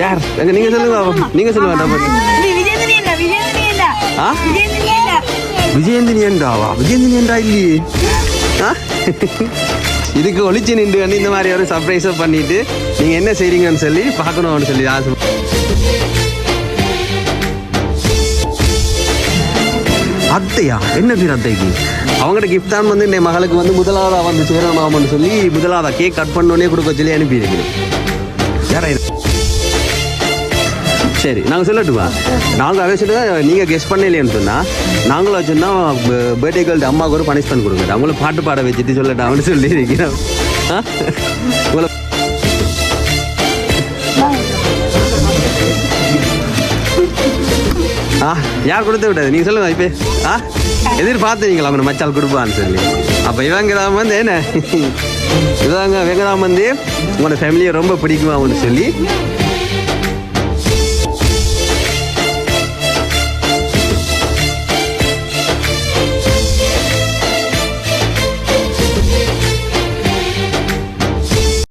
யார்? நீங்க சொல்லுங்க நீங்க சொல்லுங்க விஜயந்தினி என்றாவா விஜயந்தினி என்றா இல்லையே. இதுக்கு ஒளிச்சு நின்று வந்து இந்த மாதிரி ஒரு சர்ப்ரைஸை பண்ணிட்டு நீங்க என்ன செய்கிறீங்கன்னு சொல்லி பார்க்கணும்னு சொல்லி ஆசை. அத்தையா? என்ன பேர் அத்தைக்கு? அவங்கள்ட்ட கிஃப்டான் வந்து என் மகளுக்கு வந்து முதலாவதா வந்து சேரணுமாமன்னு சொல்லி முதலாவதா கேக் கட் பண்ணோடனே கொடுக்க சொல்லி அனுப்பியிருக்கிறேன். யாரா இது? சரி நாங்கள் சொல்லட்டுமா? நாங்கள் அவன் சொல்லுங்க நீங்கள் கெஸ்ட் பண்ணலையேன்னு சொன்னால் நாங்களும் வச்சுருந்தா பர்த்டே கேர்ள்ட அம்மாவுக்கு ஒரு பனிஷ்மெண்ட் கொடுங்க. அவங்களும் பாட்டு பாட வச்சுட்டு சொல்லட்டாங்கன்னு சொல்லி இருக்கிறோம் ஆ? உங்களை ஆ யார் கொடுத்து விட்டது? நீங்கள் சொல்லுங்க இப்போ ஆ எதிர்பார்த்தீங்களா அவங்க மச்சால் கொடுப்பான்னு சொல்லி? அப்போ இவங்கதான் வந்து என்ன? இவங்க இவங்க வந்து உங்களோட ஃபேமிலியை ரொம்ப பிடிக்குமா அப்படின்னு சொல்லி